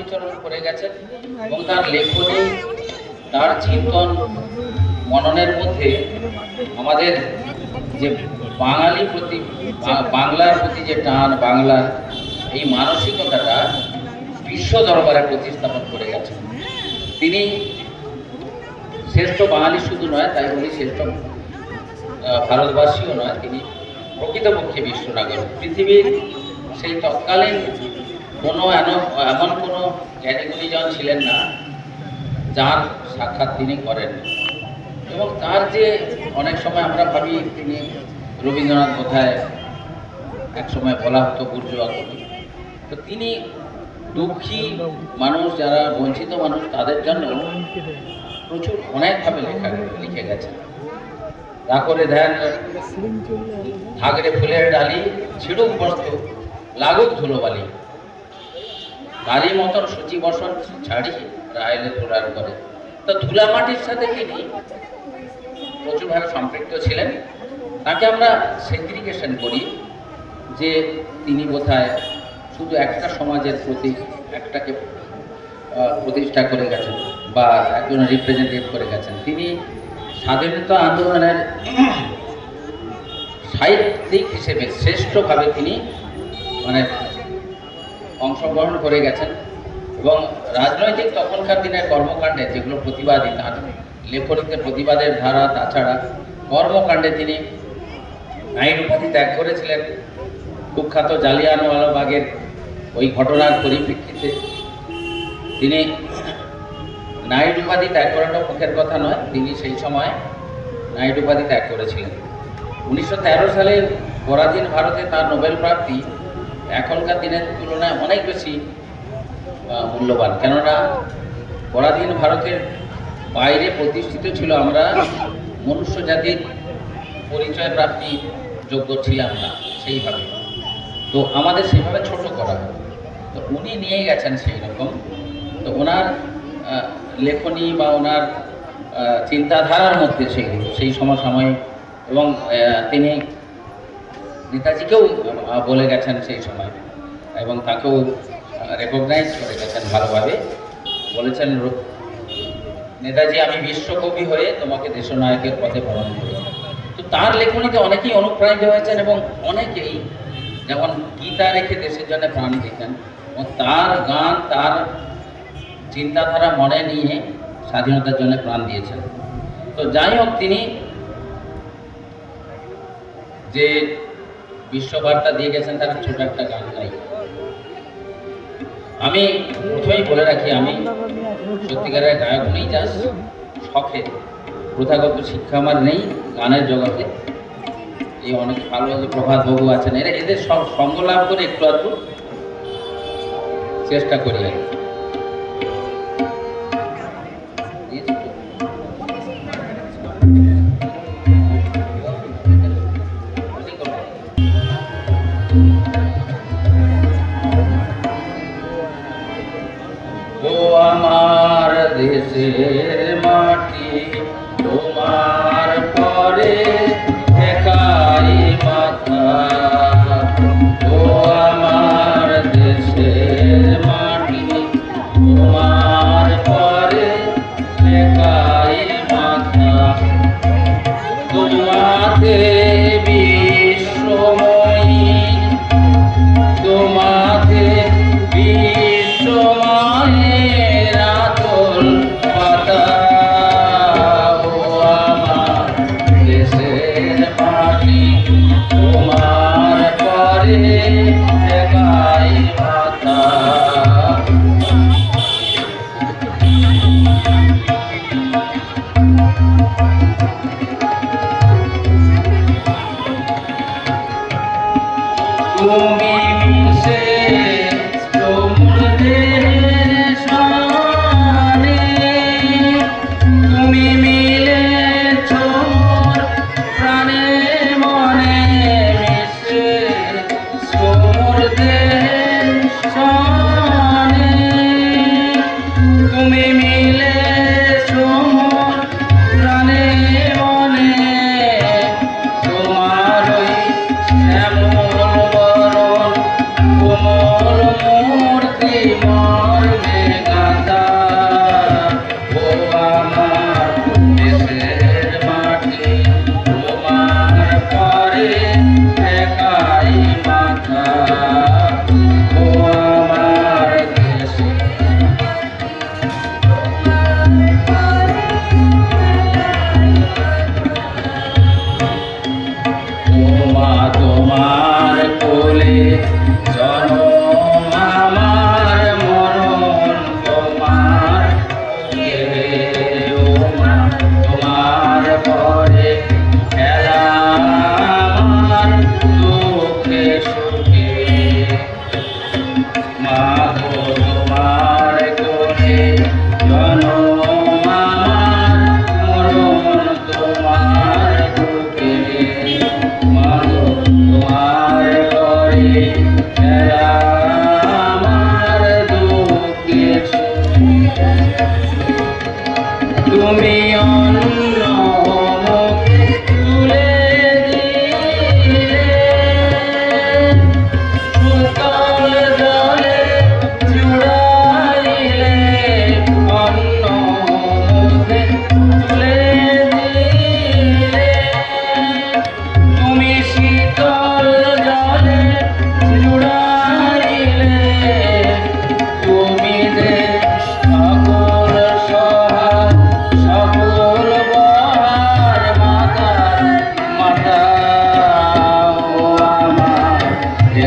বিচরণ করে গেছেন এবং তার লেখনী, তার চিন্তন মননের মধ্যে আমাদের যে বাঙালি প্রতি বাংলার প্রতি যে টান বাংলার এই মানসিকতাটা বিশ্ব দরবারে প্রতিস্থাপন করে গেছেন। তিনি শ্রেষ্ঠ বাঙালি শুধু নয়, তাই বলি শ্রেষ্ঠ ভারতবাসীও নয়, তিনি প্রকৃতপক্ষে বিশ্ব নাগরিক পৃথিবীর সেই তৎকালীন কোনো এমন কোনো জ্ঞানীগুণীজন ছিলেন না যার সাক্ষাৎ তিনি করেন। এবং তার যে অনেক সময় আমরা ভাবি, তিনি রবীন্দ্রনাথ কোথায় এক সময় বলা হতো বুর্জুয়া কবি তো তিনি দুঃখী মানুষ, যারা বঞ্চিত মানুষ, তাদের জন্য প্রচুর অনেকভাবে লেখা লিখে গেছেন। তা করে দেন হাগড়ে ফুলের ডালি ছিড়ুক বস্ত লাগুক ধুলোবালি তারই মতন সূচি বসন ছাড়ি রায়লে তোলার করে তো ধুলা মাটির সাথে তিনি প্রচুরভাবে সম্পৃক্ত ছিলেন। তাকে আমরা সেগ্রিগেশন করি যে তিনি বোধহয় শুধু একটা সমাজের প্রতি একটাকে প্রতিষ্ঠা করে গেছেন বা একজন রিপ্রেজেন্টেটিভ করে গেছেন। তিনি স্বাধীনতা আন্দোলনের সাহিত্যিক হিসেবে শ্রেষ্ঠভাবে তিনি মানে অংশগ্রহণ করে গেছেন এবং রাজনৈতিক তখনকার দিনের কর্মকাণ্ডে যেগুলো প্রতিবাদী, তার লেখনীতে প্রতিবাদের ধারা, তাছাড়া কর্মকাণ্ডে তিনি আইন উপাধি ত্যাগ করেছিলেন। কুখ্যাত জালিয়ানওয়ালাবাগের ওই ঘটনার পরিপ্রেক্ষিতে তিনি নাইট উপাধি ত্যাগ করাটা মুখের কথা নয়, তিনি সেই সময় নাইট উপাধি ত্যাগ করেছিলেন। উনিশশো তেরো সালে পরাধীন ভারতে তার নোবেল প্রাপ্তি এখনকার দিনের তুলনায় অনেক বেশি মূল্যবান। কেননা, পরাধীন ভারতের বাইরে প্রতিষ্ঠিত ছিল আমরা, মনুষ্য জাতির পরিচয় প্রাপ্তি যোগ্য ছিলাম না সেইভাবে। তো আমাদের সেইভাবে ছোট করা তো উনি নিয়ে গেছেন সেই রকম। তো ওনার লেখনী বা ওনার চিন্তাধারার মধ্যে সেগুলো সেই সমসাময়িক এবং তিনি নেতাজিকেও বলে গেছেন সেই সময় এবং তাকেও রেকগনাইজ করে গেছেন ভালোভাবে। বলেছেন নেতাজি, আমি বিশ্বকবি হয়ে তোমাকে দেশনায়কের পথে বরণ করি। তো তার লেখনীতে অনেকেই অনুপ্রাণিত হয়েছেন এবং অনেকেই যেমন গীতা রেখে দেশের জন্য প্রাণ দিতেন এবং তার গান, তার চিন্তাধারা মনে নিয়ে স্বাধীনতার জন্য প্রাণ দিয়েছেন। তো যাই হোক, তিনি যে বিশ্ববার্তা দিয়ে গেছেন তার ছোট একটা গান গাই। আমি প্রথমেই বলে রাখি, আমি সত্যিকারের গায়ক নেই যা শখে। প্রথাগত শিক্ষা আমার নেই, গানের জগতে। এই অনেক ভালো যে প্রভাত বাবু আছেন, এরা এদের সব সঙ্গ লাভ করে একটু আধটু চেষ্টা করি আর কি। দেশের তুমি মিলেছ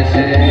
ese